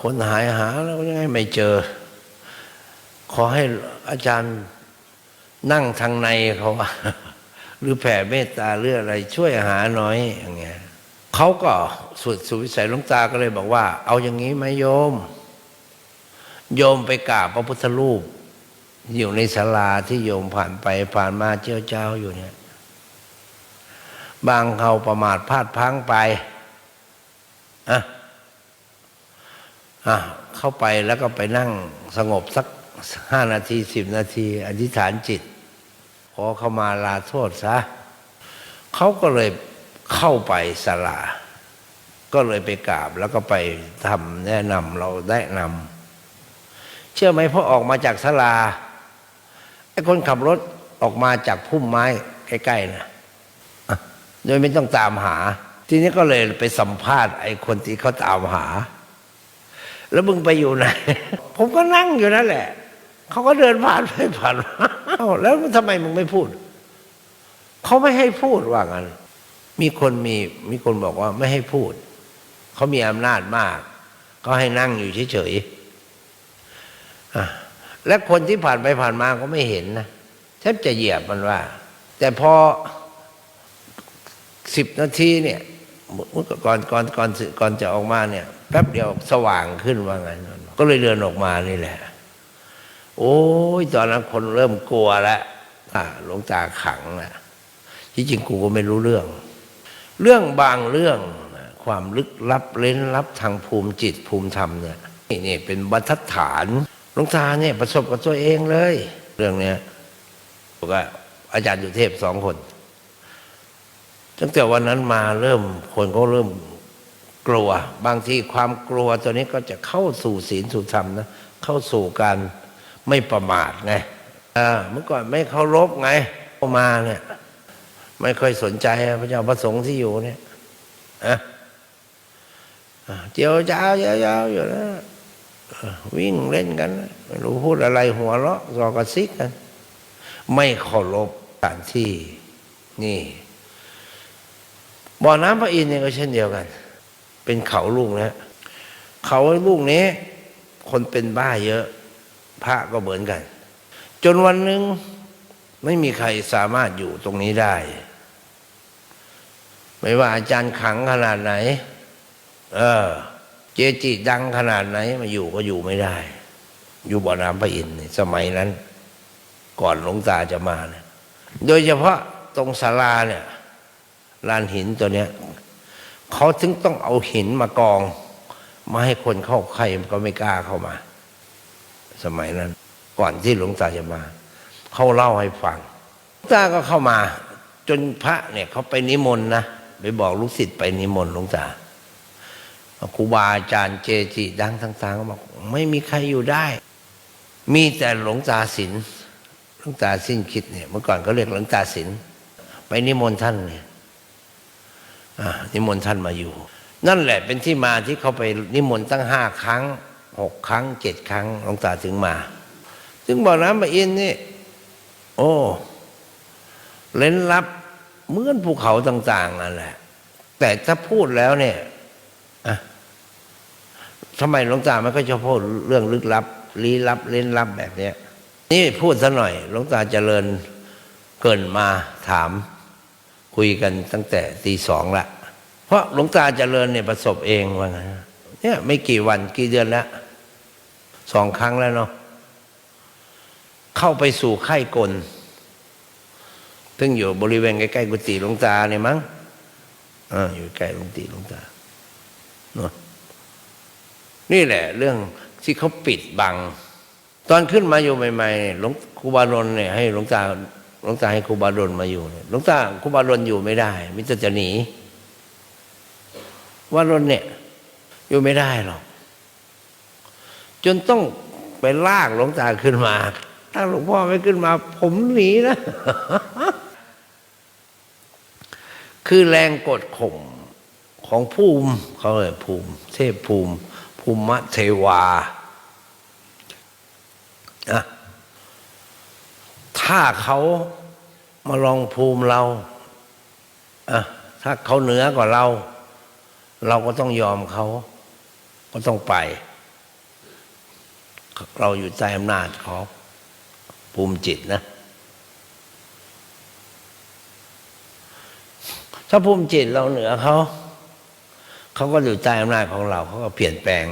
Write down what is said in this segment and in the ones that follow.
คนหายหาแล้วยังไงไม่เจอ ขอให้อาจารย์นั่งทางในเขาว่าหรือแผ่เมตตาหรืออะไร ช่วยหาหน่อยอย่างเงี้ยเขาก็สุดสุวิสัยหลวงตาก็เลยบอกว่า เอาอย่างนี้ไหมโยม โยมไปกราบพระพุทธรูป อยู่ในศาลาที่โยมผ่านไปผ่านมาเจ้าเจ้าอยู่เนี่ย บางเขาประมาทพลาดพังไปอะ อะเข้าไปแล้วก็ไปนั่งสงบสักห้านาทีสิบนาที อธิษฐานจิต ขอเข้ามาลาโทษซะเขาก็เลยเข้าไปศาลา ก็เลยไปกราบแล้วก็ไปทำแนะนำเราแนะนำเชื่อไหมพอออกมาจากศาลาไอ้คนขับรถออกมาจากพุ่มไม้ใกล้ๆนะอะโดยไม่ต้องตามหา ทีนี้ก็เลยไปสัมภาษณ์ไอ้คนที่เขาตามหา แล้วมึงไปอยู่ไหน ผมก็นั่งอยู่นั่นแหละ เขาก็เดินผ่านไปผ่านมาแล้วทำไมมึงไม่พูด เขาไม่ให้พูดว่างั้น มีคนมีมีคนบอกว่าไม่ให้พูด เขามีอำนาจมาก ก็ให้นั่งอยู่เฉยๆและคนที่ผ่านไปผ่านมาก็ไม่เห็นนะแทบจะเหยียบมันว่า แต่พอสิบนาทีเนี่ยก่อนก่อนก่อนก่อนจะออกมาเนี่ย แป๊บเดียวสว่างขึ้นว่างั้นก็เลยเดินออกมานี่แหละ โอ้ยตอนนั้นคนเริ่มกลัวแล้วหลวงตาขังนะที่จริงกูก็ไม่รู้เรื่อง เรื่องบางเรื่องความลึกลับเล้นลับทางภูมิจิตภูมิธรรมเนี่ยนี่นี่เป็นบรรทัดฐานหลวงตาเนี่ยประสบกับตัวเองเลย เรื่องเนี้ยบอกว่าอาจารย์อยู่เทพสองคนตั้งแต่วันนั้นมาเริ่มคนก็เริ่ม กลัว บางทีความกลัวตัวนี้ก็จะเข้าสู่ศีลสู่ธรรมนะเข้าสู่การไม่ประมาทไงเมื่อก่อนไม่เคารพไงเข้ามาเนี่ย ไม่ค่อยสนใจพระเจ้าประสงค์ที่อยู่เนี่ยอะเจียวจ้าวเจียวจ้าวอยู่นะวิ่งเล่นกันไม่รู้พูดอะไรหัวเราะรอกระซิกกัน ไม่เคารพสถานที่นี่บ่อน้ำพระอินทร์เนี่ยก็เช่นเดียวกัน เป็นเขาลูกนะ เขาลูกนี้ คนเป็นบ้าเยอะ พระก็เหมือนกัน จนวันหนึ่งไม่มีใครสามารถอยู่ตรงนี้ได้ ไม่ว่าอาจารย์ขังขนาดไหน เออ เจจิดังขนาดไหน มาอยู่ก็อยู่ไม่ได้ อยู่บ่อน้ำพระอินทร์สมัยนั้น ก่อนหลวงตาจะมาเนี่ยโดยเฉพาะตรงศาลาเนี่ยลานหินตัวเนี้ย เขาถึงต้องเอาหินมากอง มาให้คนเข้าใครก็ไม่กล้าเข้ามา สมัยนั้น ก่อนที่หลวงตาจะมา เขาเล่าให้ฟังหลวงตาก็เข้ามา จนพระเนี่ยเขาไปนิมนต์นะไปบอกลูกศิษย์ไปนิมนต์หลวงตาครูบาอาจารย์เจจิดังต่างๆบอกไม่มีใครอยู่ได้ มีแต่หลวงตาสินหลวงตาสิ้นคิดเนี่ย เมื่อก่อนเขาเรียกหลวงตาสินไปนิมนต์ท่านเนี่ย นิมนต์ท่านมาอยู่ นั่นแหละเป็นที่มาที่เขาไปนิมนต์ตั้งห้าครั้งหกครั้งเจ็ดครั้งหลวงตาถึงมา ถึงบอน้ำมาอินนี่ โอ้เล่นลับเหมือนภูเขาต่าง ๆนั่นแหละ แต่ถ้าพูดแล้วเนี่ยอะทำไมหลวงตาไม่ก็จะพูดเรื่องลึกลับลี้ลับเล่นลับแบบเนี้ยนี่พูดซะหน่อยหลวงตาเจริญเกินมาถาม คุยกันตั้งแต่ตีสองละ เพราะหลวงตาเจริญเนี่ยประสบเองว่าไงเนี่ยไม่กี่วันกี่เดือนแล้วสองครั้งแล้วเนาะเข้าไปสู่ไข้กลซึ่งอยู่บริเวณใกล้ๆกุฏิหลวงตาเนี่ยมั้งอ่าอยู่ใกล้หลวงตีหลวงตาเนาะนี่แหละ เรื่องที่เขาปิดบัง ตอนขึ้นมาอยู่ใหม่ๆหลวงครูบารนเนี่ยให้หลวงตา หลวงตาให้ครูบาดลมาอยู่เนี่ยหลวงตาครูบาดลอยู่ไม่ได้มิจจะหนีว่ารนเนี่ยอยู่ไม่ได้หรอก จนต้องไปลากหลวงตาขึ้นมา ถ้าหลวงพ่อไม่ขึ้นมา ผมหนีนะ คือแรงกดข่มของภูมิเขาเลยภูมิ เทพภูมิ ภูมิเทวาอะ ถ้าเขามาลองภูมิเราอะถ้าเขาเหนือกว่าเรา เราก็ต้องยอมเขา ก็ต้องไป เราอยู่ใต้อำนาจของภูมิจิตนะ ถ้าภูมิจิตเราเหนือเขา เขาก็อยู่ใต้อำนาจของเรา เขาก็เปลี่ยนแปลง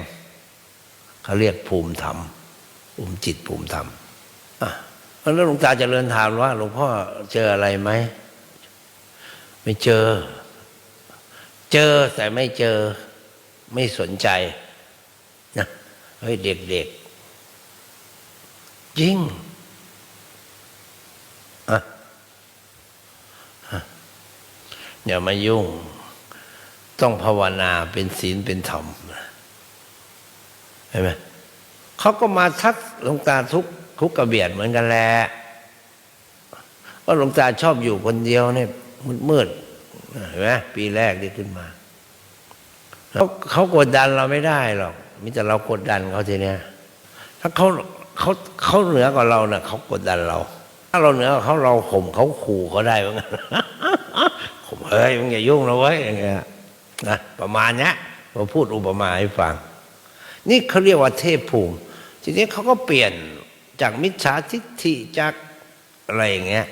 เขาเรียกภูมิธรรม ภูมิจิตภูมิธรรมอะ เพราะนั้นหลวงตาเจริญถามว่าหลวงพ่อเจออะไรไหมไม่เจอ เจอแต่ไม่เจอไม่สนใจนะเฮ้ยเด็กๆจริงอะอะอย่ามายุ่ง ต้องภาวนาเป็นศีลเป็นธรรมเห็นไหมเขาก็มาทักหลวงตาทุก ทุกกระเบียดเหมือนกันแหละว่าหลวงตาชอบอยู่คนเดียวเนี่ยมืดๆเห็นไหมปีแรกที่ขึ้นมาเขาเขากดดันเราไม่ได้หรอกมิแต่เรากดดันเขาทีเนี้ยถ้าเขาเขาเขาเหนือกว่าเราเน่ะเขากดดันเรา ถ้าเราเหนือเขาเราข่มเขาขู่เขาได้เหมือนกันข่มเฮ้ยมึงอย่ายุ่งนะเว้ยอย่างเงี้ยนะประมาณเนี้ยมาพูดอุปมาให้ฟัง นี่เขาเรียกว่าเทพภูมิ ทีนี้เขาก็เปลี่ยน จากมิจฉาทิฏฐิจากอะไรอย่างเงี้ย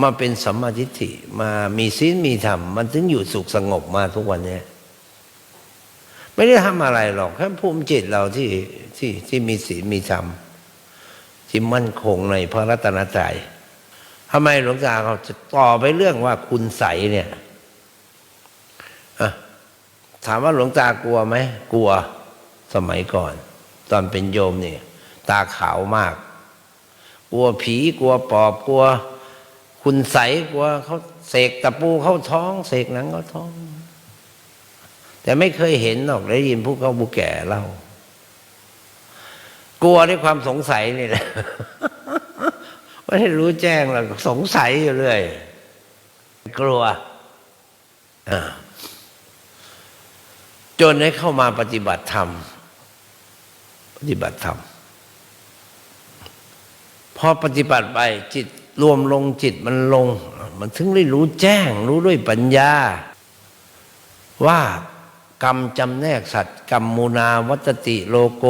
มาเป็นสัมมาทิฏฐิมามีศีลมีธรรม มันถึงอยู่สุขสงบมาทุกวันเนี้ยไม่ได้ทำอะไรหรอกแค่ภูมิจิตเราที่ที่ที่มีศีลมีธรรม ที่มั่นคงในพระรัตนตรัยทำไมหลวงตาเขาจะต่อไปเรื่องว่าคุณใสเนี่ยถามว่าหลวงตากลัวไหมกลัวสมัยก่อน ตอนเป็นโยมเนี่ย ตาขาวมาก กลัวผีกลัวปอบกลัว คุณใสกลัวเขาเสกตะปูเข้าท้อง เสกหนังเข้าท้อง แต่ไม่เคยเห็นหรอกได้ยินผู้เขาผู้แก่เล่ากลัวด้วยความสงสัยนี่แหละไม่ได้รู้แจ้งหรอกสงสัยอยู่เรื่อยกลัวจนให้เข้ามาปฏิบัติธรรม ปฏิบัติธรรม พอปฏิบัติไปจิตรวมลงจิตมันลง มันถึงได้รู้แจ้ง รู้ด้วยปัญญา ว่ากรรมจำแนกสัตว์ กรรมมูนาวัตติโลโก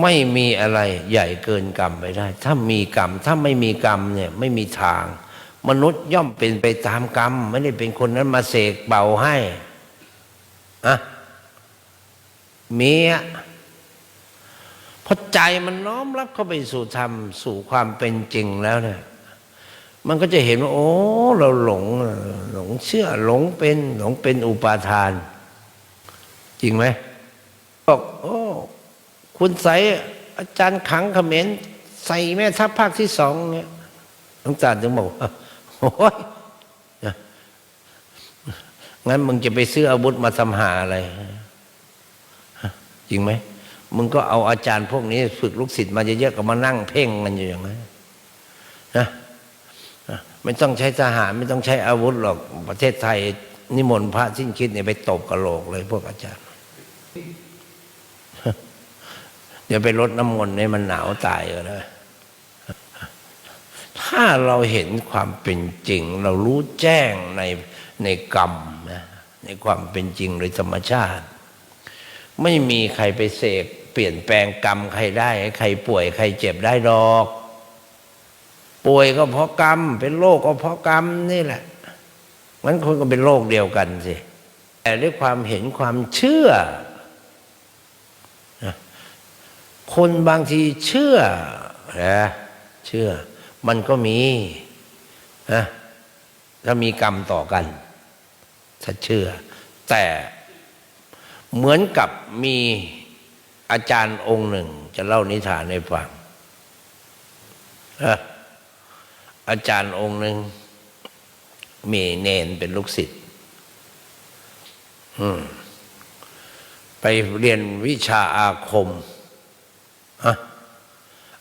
ไม่มีอะไรใหญ่เกินกรรมไปได้ ถ้ามีกรรม ถ้าไม่มีกรรมเนี่ยไม่มีทาง มนุษย์ย่อมเป็นไปตามกรรม ไม่ได้เป็นคนนั้นมาเสกเป่าให้อะเมีอะ พอใจมันน้อมรับเข้าไปสู่ธรรม สู่ความเป็นจริงแล้วเนี่ยมันก็จะเห็นว่า โอ้ เราหลง หลงเชื่อหลงเป็น หลงเป็นอุปาทาน จริงไหมบอกโอ้คุณใสอาจารย์ขังเขมรใส่แม่ทัพภาคที่สองเนี่ยหลวงตาถึงบอกโอ้ยงั้นมึงจะไปซื้ออาวุธมาทำหาอะไร จริงไหม มึงก็เอาอาจารย์พวกนี้ ฝึกลูกศิษย์มาเยอะๆก็มานั่งเพ่งกันอยู่อย่างนั้นนะไม่ต้องใช้ทหารไม่ต้องใช้อาวุธหรอกประเทศไทย นิมนต์พระสิ้นคิดเนี่ยไปตบกระโหลกเลย พวกอาจารย์ เดี๋ยวไปรดน้ำมนต์ให้มันหนาวตายก็ได้ถ้าเราเห็นความเป็นจริง เรารู้แจ้งในในกรรมนะในความเป็นจริงโดยธรรมชาติ ไม่มีใครไปเสก เปลี่ยนแปลงกรรมใครได้ให้ใครป่วยใครเจ็บได้ดอก ป่วยก็เพราะกรรม เป็นโรคก็เพราะกรรมนี่แหละงั้นคนก็เป็นโรคเดียวกันสิแต่ด้วยความเห็นความเชื่อ คนบางทีเชื่อนะเชื่อ มันก็มีนะถ้ามีกรรมต่อกัน ถ้าเชื่อ แต่เหมือนกับมี อาจารย์องค์หนึ่ง จะเล่านิทานให้ฟังอาจารย์องค์หนึ่ง มีเนนเป็นลูกศิษย์ไปเรียนวิชาอาคม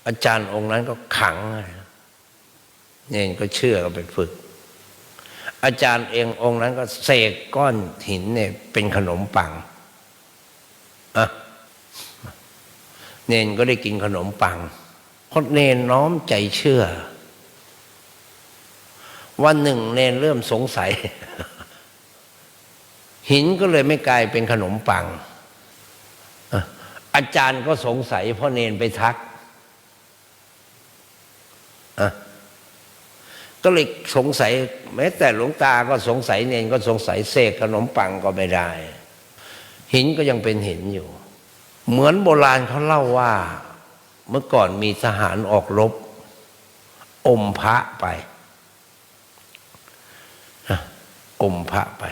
อาจารย์องค์นั้นก็ขัง เนนก็เชื่อก็ไปฝึก อาจารย์เององค์นั้นก็เสกก้อนหินเนี่ย เป็นขนมปังอะ เนนก็ได้กินขนมปังเพราะเนนน้อมใจเชื่อ วันหนึ่งเนนเริ่มสงสัย หินก็เลยไม่กลายเป็นขนมปัง อาจารย์ก็สงสัยเพ่อเนนไปทัก ก็เลยสงสัย แม้แต่หลวงตาก็สงสัยเนนก็สงสัยเสกขนมปังก็ไม่ได้ หินก็ยังเป็นหินอยู่ เหมือนโบราณเขาเล่าว่า เมื่อก่อนมีทหารออกรบ อมพระไปอ่มพระไป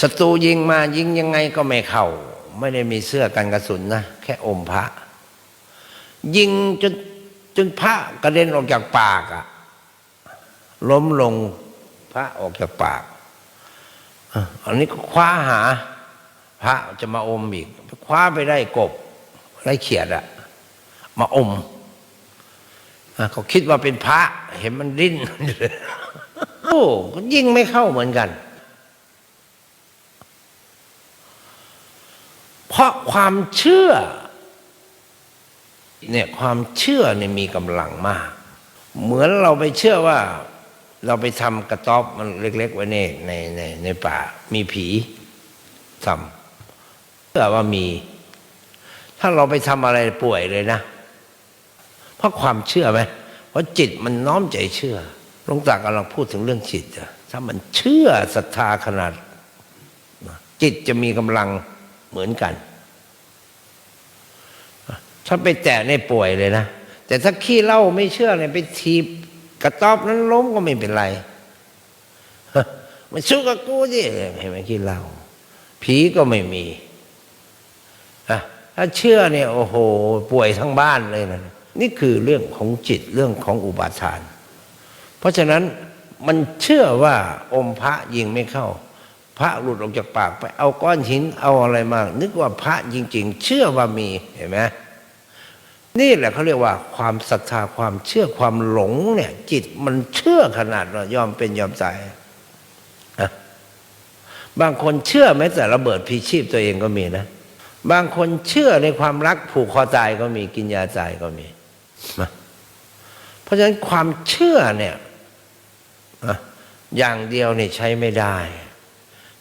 ศัตรูยิงมายิงยังไงก็ไม่เข้า ไม่ได้มีเสื้อกันกระสุนนะแค่อมพระ ยิงจนจนพระกระเด็นออกจากปากอะล้มลงพระออกจากปากอันนี้ก็คว้าหา พระจะมาอมอีกคว้าไปได้กบได้เขียดอะมาอมเขาคิดว่าเป็นพระ เห็นมันดิ้นโอ้ก็ยิงไม่เข้าเหมือนกัน เพราะความเชื่อ เนี่ยความเชื่อเนี่ยมีกำลังมาก เหมือนเราไปเชื่อว่า เราไปทำกระต๊อบมันเล็ก ๆ ไว้ในในในในป่า มีผีทำ เชื่อว่ามี ถ้าเราไปทำอะไรป่วยเลยนะ เพราะความเชื่อไหมเพราะจิตมันน้อมใจเชื่อหลวงตากำลังพูดถึงเรื่องจิตอะถ้ามันเชื่อศรัทธาขนาด จิตจะมีกำลังเหมือนกัน ถ้าไปแตะในป่วยเลยนะ แต่ถ้าขี้เล้าไม่เชื่อเนี่ยไปทีบกระต๊อบนั้นล้มก็ไม่เป็นไร มันสู้กับกูสิเห็นไหมขี้เล้าผีก็ไม่มี อะถ้าเชื่อเนี่ยโอ้โห ป่วยทั้งบ้านเลยนะนี่คือเรื่องของจิตเรื่องของอุบาทาน เพราะฉะนั้นมันเชื่อว่าอมพระยิงไม่เข้า พระหลุดออกจากปากไปเอาก้อนหินเอาอะไรมา นึกว่าพระจริง ๆ เชื่อว่ามีเห็นไหมนี่แหละเขาเรียกว่าความศรัทธาความเชื่อความหลงเนี่ย จิตมันเชื่อขนาดว่ายอมเป็นยอมตายบางคนเชื่อแม้แต่ระเบิดพีชีพตัวเองก็มีนะ บางคนเชื่อในความรักผูกคอตายก็มีกินยาตายก็มีนะเพราะฉะนั้นความเชื่อเนี่ยอย่างเดียวเนี่ยใช้ไม่ได้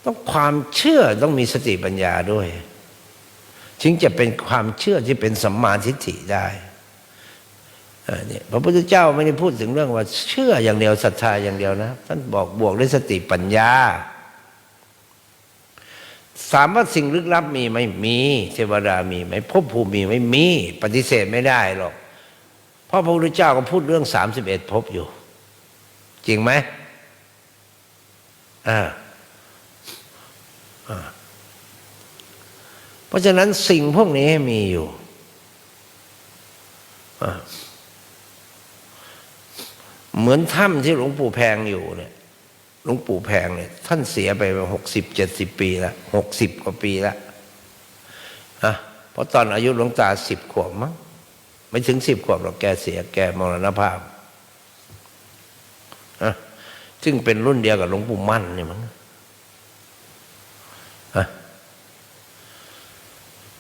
ต้องความเชื่อต้องมีสติปัญญาด้วยถึงจะเป็นความเชื่อที่เป็นสัมมาทิฏฐิได้เนี่ยพระพุทธเจ้าไม่ได้พูดถึงเรื่องว่าเชื่ออย่างเดียวศรัทธาอย่างเดียวนะ ท่านบอกบวกด้วยสติปัญญา สามว่าสิ่งลึกลับมีไหมมีเทวดามีไหมภพภูมิมีไหมมี ปฏิเสธไม่ได้หรอกเพราะพระพุทธเจ้าก็พูดเรื่องสามสิบเอ็ดภพอยู่ จริงไหมอ่าเพราะฉะนั้นสิ่งพวกนี้มีอยู่เหมือนถ้ำที่หลวงปู่แพงอยู่เนี่ย หลวงปู่แพงเนี่ยท่านเสียไปหกสิบเจ็ดสิบปีล้วหกสิบกว่าปีล้วอะเพราะตอนอายุหลวงตาสิบขวบมั้งไม่ถึงสิบขวบหรอกแกเสียแกมรณภาพอะซึ่งเป็นรุ่นเดียวกับหลวงปู่มั่นเนี่ยมั้งอะ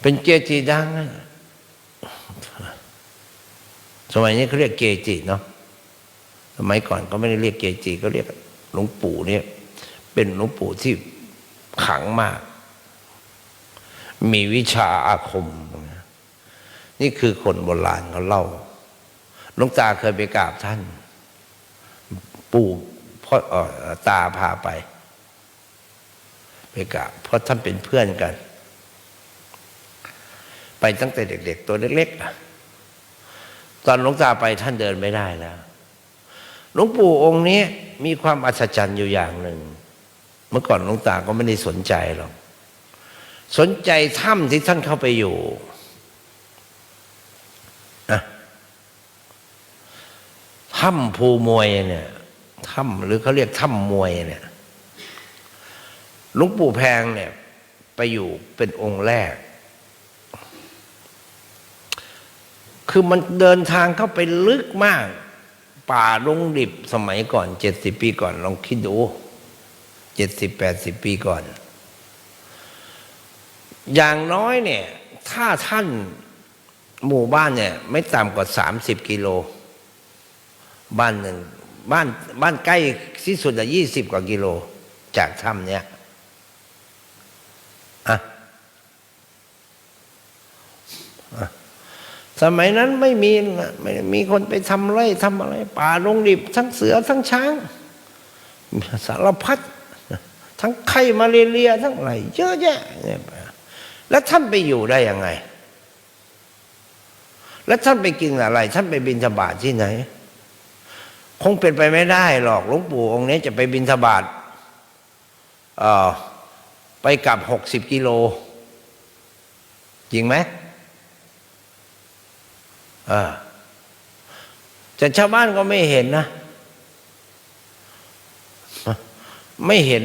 เป็นเกจิดังนะสมัยนี้เขาเรียกเกจิเนาะสมัยก่อนเขาไม่ได้เรียกเกจิก็เรียก ลวงปู่เนี่ย เป็นหลวงปู่ที่ขังมาก มีวิชาอาคม นี่คือคนโบราณเขาเล่าหลวงตาเคยไปกราบท่าน ปู่พ่ออตาพาไป ไปกราบเพราะท่านเป็นเพื่อนกัน ไปตั้งแต่เด็ก ๆ ตัวเล็กๆตอนหลวงตาไปท่านเดินไม่ได้แล้ว หลวงปู่องค์นี้มีความอัศจรรย์อยู่อย่างหนึ่ง เมื่อก่อนหลวงตาก็ไม่ได้สนใจหรอก สนใจถ้ำที่ท่านเข้าไปอยู่นะถ้ำภูมวยเนี่ยถ้ำหรือเขาเรียกถ้ำมวยเนี่ยหลวงปู่แพงเนี่ย ไปอยู่เป็นองค์แรก คือมันเดินทางเข้าไปลึกมาก ป่าลงดิบสมัยก่อนเจ็ดสิบปีก่อน ลองคิดดูเจ็ดสิบแปดสิบปีก่อน อย่างน้อยเนี่ย ถ้าท่านหมู่บ้านเนี่ย ไม่ต่ำกว่าสามสิบกิโล บ้านหนึ่งบ้านบ้านใกล้ที่สุดอะยี่สิบกว่ากิโล จากถ้ำเนี้ยอะอะ สมัยนั้นไม่มีนะไม่มีคนไปทำไร่ทำอะไร ป่าลงดิบ ทั้งเสือทั้งช้าง สารพัดทั้งไข้มาเรียทั้งอะไรเยอะแยะเนี่ยแล้วท่านไปอยู่ได้ยังไง แล้วท่านไปกินอะไร ท่านไปบินธบาตที่ไหน คงเป็นไปไม่ได้หรอกหลวงปู่องค์นี้จะไปบินธบาตเอ่อไปกลับหกสิบกิโลจริงไหม อแต่ชาวบ้านก็ไม่เห็นนะ ไม่เห็น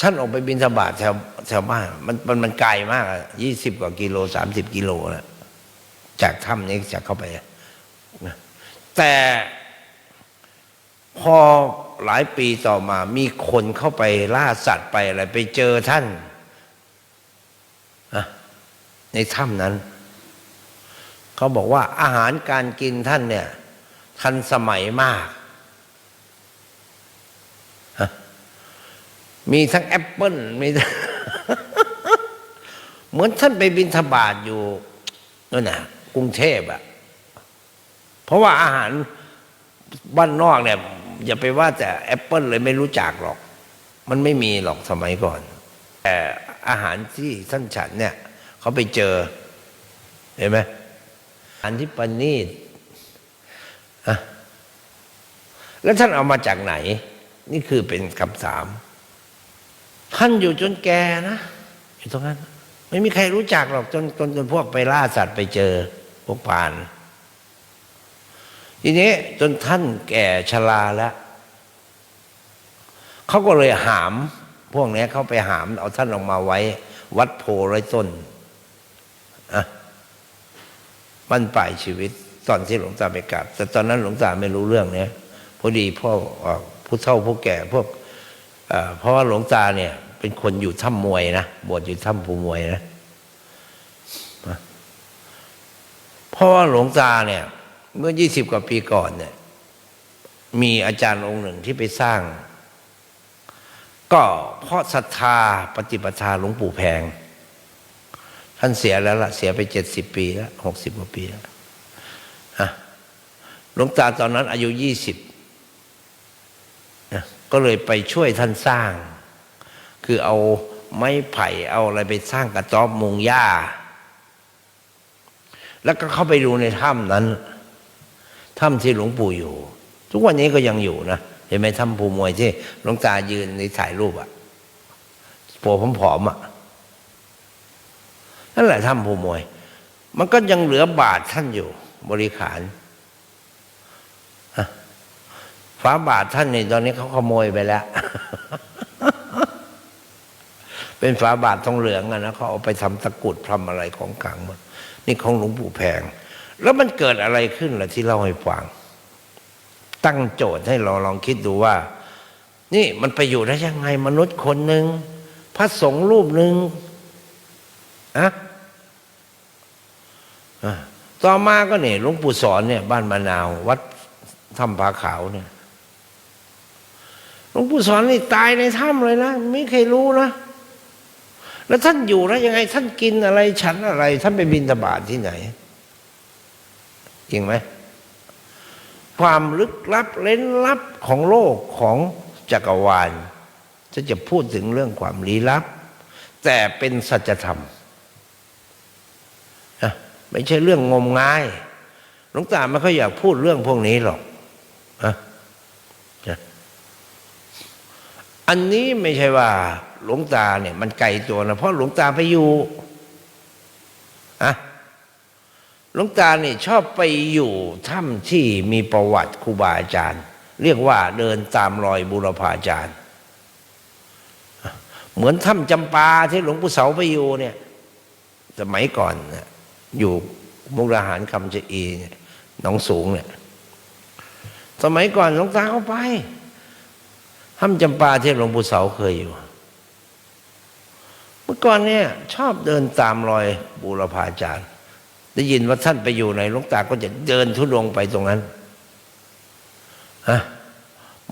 ท่านออกไปบินธบาตแถวแถวบ้าน มันมันมันไกลมากยี่สิบกว่ากิโลสามสิบกิโลแล้วจากถ้ำนี้จากเข้าไป แต่พอหลายปีต่อมา มีคนเข้าไปล่าสัตว์ไปอะไร ไปเจอท่านในถ้ำนั้น เขาบอกว่าอาหารการกินท่านเนี่ย ทันสมัยมาก มีทั้งแอปเปิลมีเหมือนท่านไปบินทบาทอยู่นั่นนะกรุงเทพอะเพราะว่าอาหารบ้านนอกเนี่ย อย่าไปว่าแต่แอปเปิลเลยไม่รู้จักหรอก มันไม่มีหรอกสมัยก่อน แต่อาหารที่ท่านฉันเนี่ย เขาไปเจอ เห็นไหมาหารที่ปนีตอะแล้วท่านเอามาจากไหน นี่คือเป็นคำถาม ท่านอยู่จนแกนะอยู่ตรงนั้น ไม่มีใครรู้จักหรอกจนจนจนพวกไปล่าสัตว์ไปเจอพวกผ่าน ทีนี้จนท่านแก่ชราแล้วเขาก็เลยหาม พวกนี้เขาไปหาม เอาท่านออกมาไว้ วัดโพไรต้น มันปลายชีวิต ตอนที่หลวงตาไปกราบแต่ตอนนั้นหลวงตาไม่รู้เรื่องเนี้ยพอดีพ่อผู้เฒ่าผู้แก่พวกเพราะว่าหลวงตาเนี่ย เป็นคนอยู่ถ้ำมวยนะบวชอยู่ถ้ำภูมวยนะเพราะว่าหลวงตาเนี่ย เมื่อยี่สิบกว่าปีก่อนเนี่ย มีอาจารย์องค์หนึ่งที่ไปสร้าง ก็เพราะศรัทธาปฏิปทาหลวงปู่แพง ท่านเสียแล้วล่ะเสียไปเจ็ดสิบปีแล้วหกสิบกว่าปีแล้วหลวงตาตอนนั้นอายุยี่สิบก็เลยไปช่วยท่านสร้าง คือเอาไม้ไผ่เอาอะไรไปสร้างกระต๊อบมุงหญ้า แล้วก็เข้าไปดูในถ้ำนั้นถ้ำที่หลวงปู่อยู่ ทุกวันนี้ก็ยังอยู่นะเห็นไหมถ้ำภูมวยที่หลวงตายืนในถ่ายรูปอะปัวผอมๆอะ นั่นแหละถ้ำภูมวย มันก็ยังเหลือบาทท่านอยู่ บริขารฝาบาทท่านนี่ตอนนี้เขาขโมยไปแล้ว เป็นฝาบาททองเหลืองอะนะเขาเอาไปทำตะกุดทำอะไรของกลางหมดนี่ของหลวงปู่แพง แล้วมันเกิดอะไรขึ้นล่ะที่เล่าให้ฟัง ตั้งโจทย์ให้เราลองคิดดูว่า นี่มันไปอยู่ได้ยังไงมนุษย์คนหนึ่งพระสงฆ์รูปหนึ่งอะ ต่อมาก็เนี่ยหลวงปู่สอนเนี่ย บ้านมะนาว วัดถ้ำผาขาวเนี่ยหลวงปู่สอนนี่ตายในถ้ำเลยนะ ไม่เคยรู้นะ แล้วท่านอยู่แล้วยังไง ท่านกินอะไร ฉันอะไร ท่านไปบินตบาทที่ไหนจริงไหมความลึกลับเล้นลับของโลกของจักรวาลจะจะพูดถึงเรื่องความลี้ลับ แต่เป็นสัจธรรม ไม่ใช่เรื่องงมงายหลวงตาไม่ค่อยอยากพูดเรื่องพวกนี้หรอกอะอันนี้ไม่ใช่ว่า หลวงตาเนี่ย มันไกลตัวนะเพราะหลวงตาไปอยู่อะหลวงตาเนี่ยชอบไปอยู่ถ้ำที่มีประวัติครูบาอาจารย์ เรียกว่าเดินตามรอยบุรพาจารย์ เหมือนถ้ำจำปาที่หลวงปู่เสาไปอยู่เนี่ย สมัยก่อนเนี่ย อยู่มุกดาหารคำจะอีหนองสูงเนี่ยสมัยก่อนหลวงตาเขาไปถ้ำจำปาเที่หลวงปู่เสาเคยอยู่ เมื่อก่อนเนี่ย ชอบเดินตามรอยบูรพาจารย์ ได้ยินว่าท่านไปอยู่ในหลวงตาก็จะเดินทุดงไปตรงนั้นฮะ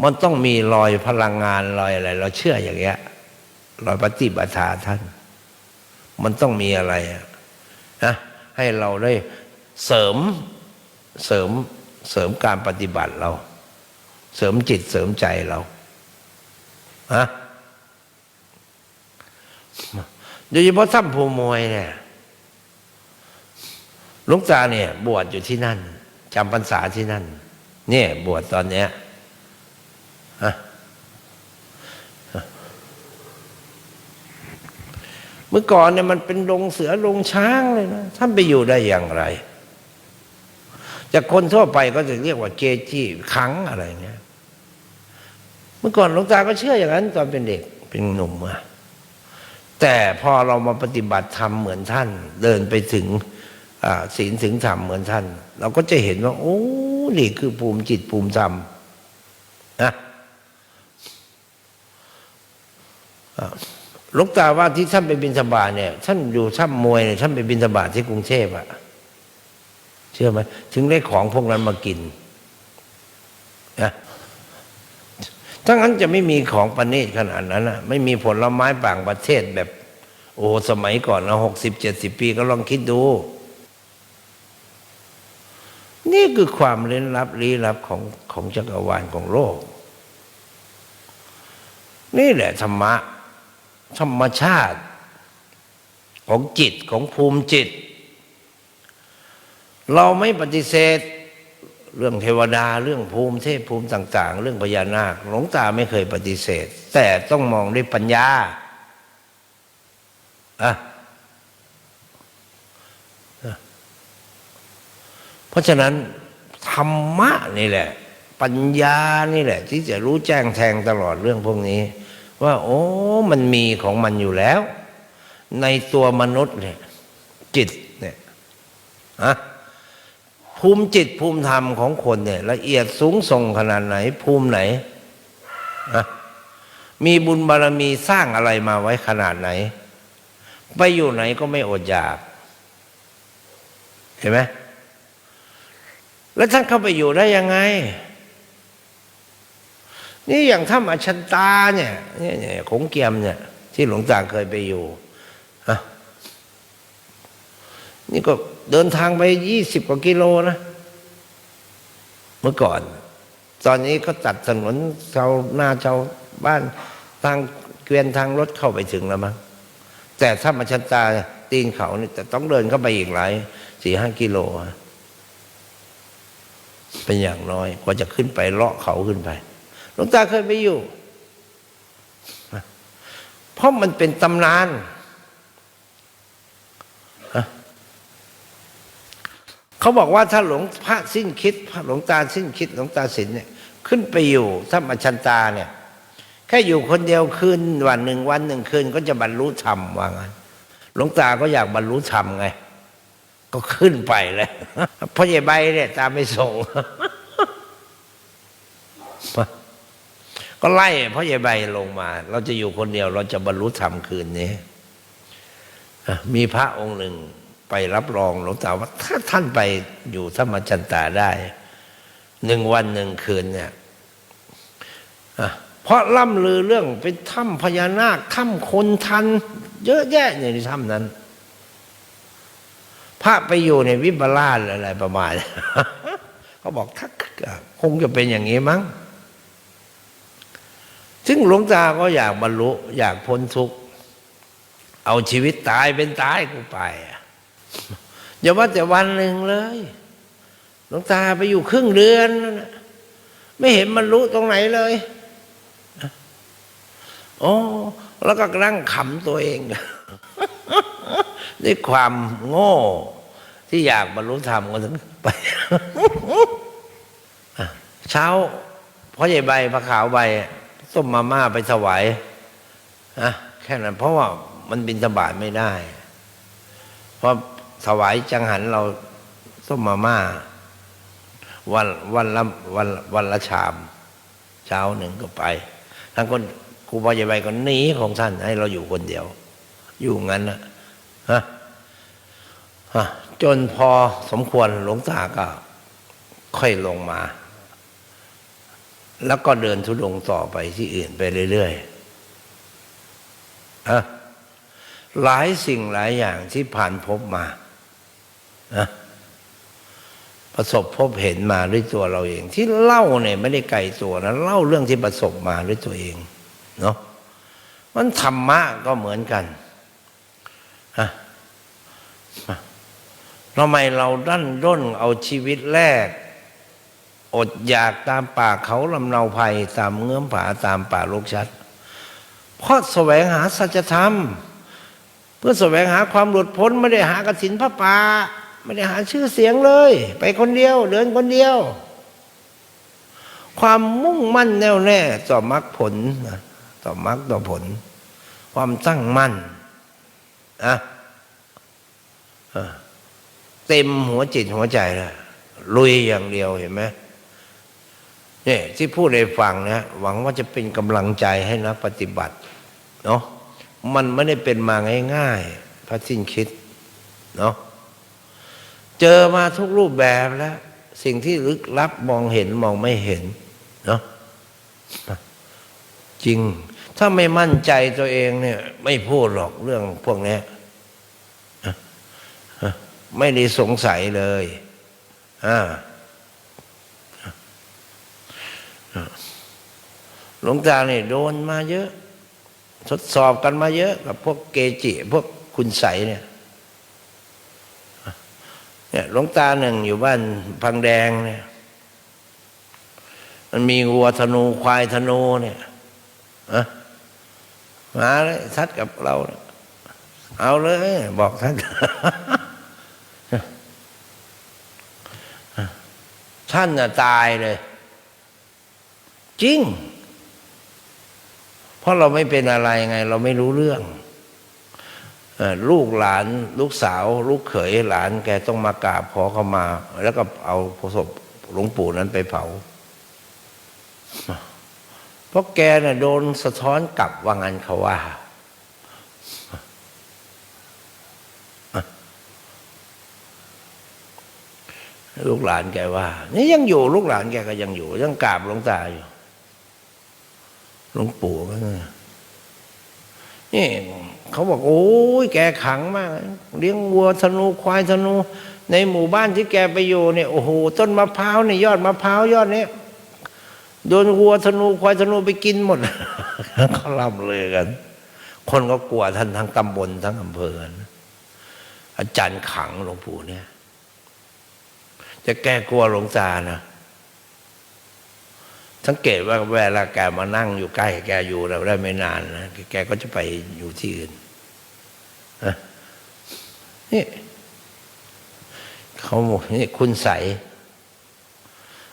มันต้องมีรอยพลังงานรอยอะไร เราเชื่ออย่างเงี้ยรอยปฏิบัติธาท่าน มันต้องมีอะไรอะ ให้เราได้เสริมเสริมเสริมการปฏิบัติเรา เสริมจิตเสริมใจเราฮะโดยเฉพาะถ้ำภูมวยเนี่ยลุงตาเนี่ย บวชอยู่ที่นั่นจำพรรษาที่นั่น เนี่ย บวชตอนเนี้ยฮะเมื่อก่อนเนี่ยมันเป็นโรงเสือโรงช้างเลยนะท่านไปอยู่ได้อย่างไร จากคนทั่วไปก็จะเรียกว่าเกจิขังอะไรเงี้ยเมื่อก่อนหลวงตาก็เชื่ออย่างนั้นตอนเป็นเด็กเป็นหนุ่มอะแต่พอเรามาปฏิบัติธรรมเหมือนท่าน เดินไปถึงศีลถึงธรรมเหมือนท่าน เราก็จะเห็นว่า โอ้นี่คือภูมิจิตภูมิธรรมนะอ่า หลวงตาว่าที่ท่านไปบินสบาทเนี่ย ท่านอยู่ถ้ำมวยเนี่ยท่านไปบินสบาทที่กรุงเทพอะเชื่อไหมถึงได้ของพวกนั้นมากินนะถ้างั้นจะไม่มีของประณีตขนาดนั้นนะไม่มีผลไม้ต่างประเทศแบบ โอ้สมัยก่อนนะหกสิบเจ็ดสิบปีก็ลองคิดดู นี่คือความเล่นลับลี้ลับของของจักรวาลของโลก นี่แหละธรรมะ ธรรมชาติ ของจิตของภูมิจิต เราไม่ปฏิเสธ เรื่องเทวดาเรื่องภูมิเทพภูมิต่าง ๆ เรื่องพญานาคหลวงตาไม่เคยปฏิเสธ แต่ต้องมองด้วยปัญญาอะอะเพราะฉะนั้นธรรมะนี่แหละ ปัญญานี่แหละ ที่จะรู้แจ้งแทงตลอดเรื่องพวกนี้ ว่า โอ้ มันมีของมันอยู่แล้ว ในตัวมนุษย์เนี่ยจิตเนี่ยอะภูมิจิตภูมิธรรมของคนเนี่ย ละเอียดสูงส่งขนาดไหน ภูมิไหนอะมีบุญบารรมีสร้างอะไรมาไว้ขนาดไหน ไปอยู่ไหนก็ไม่อดอยาก เห็นไหมแล้วท่านเข้าไปอยู่ได้ยังไง นี่อย่างถ้ำอชันตาเนี่ยเนี่ยเนี่ยขงเกียมเนี่ย ที่หลวงตาเคยไปอยู่ฮะนี่ก็เดินทางไปยี่สิบกว่ากิโลนะ เมื่อก่อน ตอนนี้ก็ตัดถนนชาวหน้าชาวบ้านทางเกวียนทางรถเข้าไปถึงแล้วมั้งแต่ถ้ามาชันตาตีนเขานี่แต่ต้องเดินเข้าไปอีกหลายสี่ห้ากิโล เป็นอย่างน้อยกว่าจะขึ้นไปเลาะเขาขึ้นไป หลวงตาเคยไปอยู่ เพราะมันเป็นตำนาน เขาบอกว่าถ้าหลวงพระสิ้นคิดพระหลวงตาสิ้นคิด หลวงตาสินเนี่ย ขึ้นไปอยู่ถ้ามาชันตาเนี่ย แค่อยู่คนเดียวคืนวันหนึ่งวันหนึ่งคืน ก็จะบรรลุธรรมว่างั้นหลวงตาก็อยากบรรลุธรรมไง ก็ขึ้นไปเลยพ่อใหญ่ใบเนี่ย ตาไมไปส่ง ก็ไล่พ่อใหญ่ใบลงมา เราจะอยู่คนเดียว เราจะบรรลุธรรมคืนนี้มีพระองค์หนึ่งไปรับรองหลวงตาว่าถ้าท่านไปอยู่ธรรมจันตาได้หนึ่งวันหนึ่งคืนเนี่ยเพราะล่ำลือเรื่องเป็นถ้ำพญานาคถ้ำคนทัน เยอะแยะในถ้ำนั้น พระไปอยู่ในวิบลาสอะไรประมาณเขาบอกถ้าคงจะเป็นอย่างนี้มั้ง ซึ่งหลวงตาก็อยากบรรลุอยากพ้นทุกข์เอาชีวิตตายเป็นตายกูไปอย่าว่าแต่วันหนึ่งเลยหลวงตาไปอยู่ครึ่งเดือน ไม่เห็นบรรลุตรงไหนเลยโอ้แล้วก็นั่งขำตัวเองด้วยความโง่ ที่อยากบรรลุธรรมก็ถึงไปเช้าพ่อใหญ่ใบพระขาวใบ ต้มมาม่าไปถวายนะแค่นั้น เพราะว่ามันบินสบาทไม่ได้ เพราะถวายจังหันเราต้มมาม่า วันวันละวันวันละชาม เช้าหนึ่งก็ไปทั้งคนครูพ่อใหญ่ใบก็หนีของท่าน ให้เราอยู่คนเดียว อยู่งั้นนะฮะฮะจนพอสมควรหลวงตาก็ค่อยลงมา แล้วก็เดินทุดงต่อไปที่อื่นไปเรื่อยๆอะหลายสิ่งหลายอย่างที่ผ่านพบมาอะประสบพบเห็นมาด้วยตัวเราเอง ที่เล่าเนี่ยไม่ได้ไกลตัวนะเล่าเรื่องที่ประสบมาด้วยตัวเองเนาะมันธรรมะก็เหมือนกันฮะทำไมเราดันด้นเอาชีวิตแรก อดอยากตามป่าเขาลำเนาภัยตามเงื้อมผาตามป่าโลกชัด เพราะแสวงหาสัจธรรม เพื่อแสวงหาความหลุดพ้นไม่ได้หากสินพระป่าไม่ได้หาชื่อเสียงเลย ไปคนเดียว เดินคนเดียว ความมุ่งมั่นแน่วแน่ต่อมรรคผลต่อมรรคต่อผล ความตั้งมั่นอะเออเต็มหัวจิตหัวใจเลยลุยอย่างเดียวเห็นไหม เนี่ยที่พูดให้ฟังนะหวังว่าจะเป็นกำลังใจให้นักปฏิบัติเนาะมันไม่ได้เป็นมาง่ายๆพระสิ้นคิดเนาะเจอมาทุกรูปแบบแล้ว สิ่งที่ลึกลับมองเห็นมองไม่เห็นเนาะจริง ถ้าไม่มั่นใจตัวเองเนี่ย ไม่พูดหรอกเรื่องพวกนี้ไม่ได้สงสัยเลยอ่า หลวงตาเนี่ยโดนมาเยอะ ทดสอบกันมาเยอะ กับพวกเกจิ พวกคุณใสเนี่ยเนี่ยหลวงตาหนึ่งอยู่บ้านพังแดงเนี่ย มันมีวัวธนูควายธนูเนี่ยอะมาเลยทัดกับเราเเอาเลย บอกท่านท่านน่ะตายเลย จริง เพราะเราไม่เป็นอะไรไง เราไม่รู้เรื่องลูกหลานลูกสาว ลูกเขยหลานแกต้องมากราบขอเข้ามา แล้วก็เอาศพหลวงปู่นั้นไปเผา เพราะแกเน่ะโดนสะท้อนกลับว่างันเขาว่าลูกหลานแกว่า นี่ยังอยู่ ลูกหลานแกก็ยังอยู่ ยังกราบหลวงตาอยู่ หลวงปู่ก็นี่เขาบอกโอ้ยแกขังมาก เลี้ยงวัวธนูควายธนู ในหมู่บ้านที่แกไปอยู่เนี่ยโอ้โหต้นมะพร้าวเนี่ยยอดมะพร้าวยอดเนี้ยโดนวัวธนูควายธนูไปกินหมดเขาล่ำเลยกัน คนก็กลัวท่านทั้งตำบลทั้งอำเภอนะอาจารย์ขังหลวงปู่เนี่ย จะแก้กลัวหลวงตานะ สังเกตว่าเวลาแกมานั่งอยู่ใกล้แกอยู่เราได้ไม่นานนะแกก็จะไปอยู่ที่อื่นนะนี่เขาบอกนี่คุณใส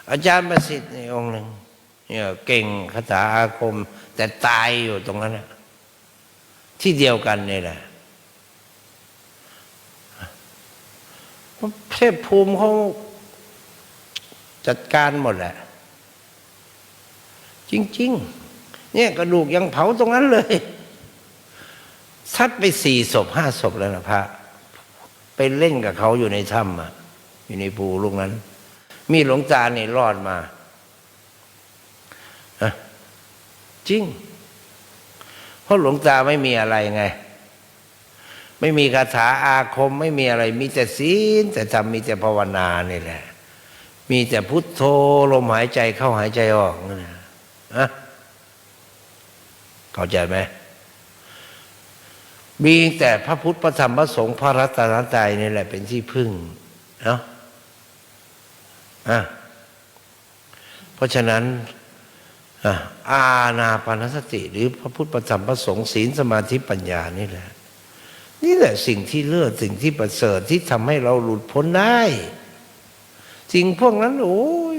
อาจารย์ประสิทธิ์นี่องค์หนึ่งเนี่ยเก่งคาถาอาคม แต่ตายอยู่ตรงนั้นนะที่เดียวกันนี่แหละเทพภูมิเขาจัดการหมดแหละ จริง ๆ เนี่ยกระดูกยังเผาตรงนั้นเลยซัดไปสี่ศพห้าศพแล้วนะพระไปเล่นกับเขาอยู่ในถ้ำอะ อยู่ในภูลูกนั้น มีหลวงตาเนี่ยรอดมาอะจริง เพราะหลวงตาไม่มีอะไรไง ไม่มีคาถาอาคม ไม่มีอะไร มีแต่ศีลแต่ทำมีแต่ภาวนานี่แหละ มีแต่พุทโธลมหายใจเข้าหายใจออกนั่นนะ อะเข้าใจไหมมีแต่พระพุทธพระธรรมพระสงฆ์พระรัตนตรัยนี่แหละเป็นที่พึ่งเนาะอะเพราะฉะนั้นอาณาปานสติ หรือพระพุทธพระธรรมพระสงฆ์ศีลสมาธิปัญญานี่แหละ นี่แหละสิ่งที่เลิศสิ่งที่ประเสริฐที่ทำให้เราหลุดพ้นได้ สิ่งพวกนั้น โอ้ย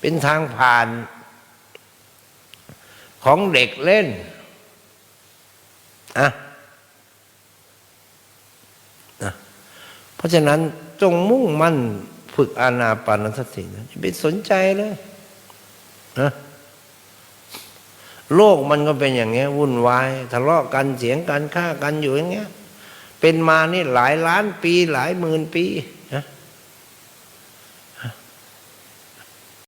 เป็นทางผ่าน ของเด็กเล่นอะนะเพราะฉะนั้นจงมุ่งมั่นฝึกอานาปานสตินะอย่าไปสนใจเลยนะโลกมันก็เป็นอย่างเงี้ย วุ่นวายทะเลาะกันเสียงกันฆ่ากันอยู่อย่างเงี้ย เป็นมานี่หลายล้านปีหลายหมื่นปี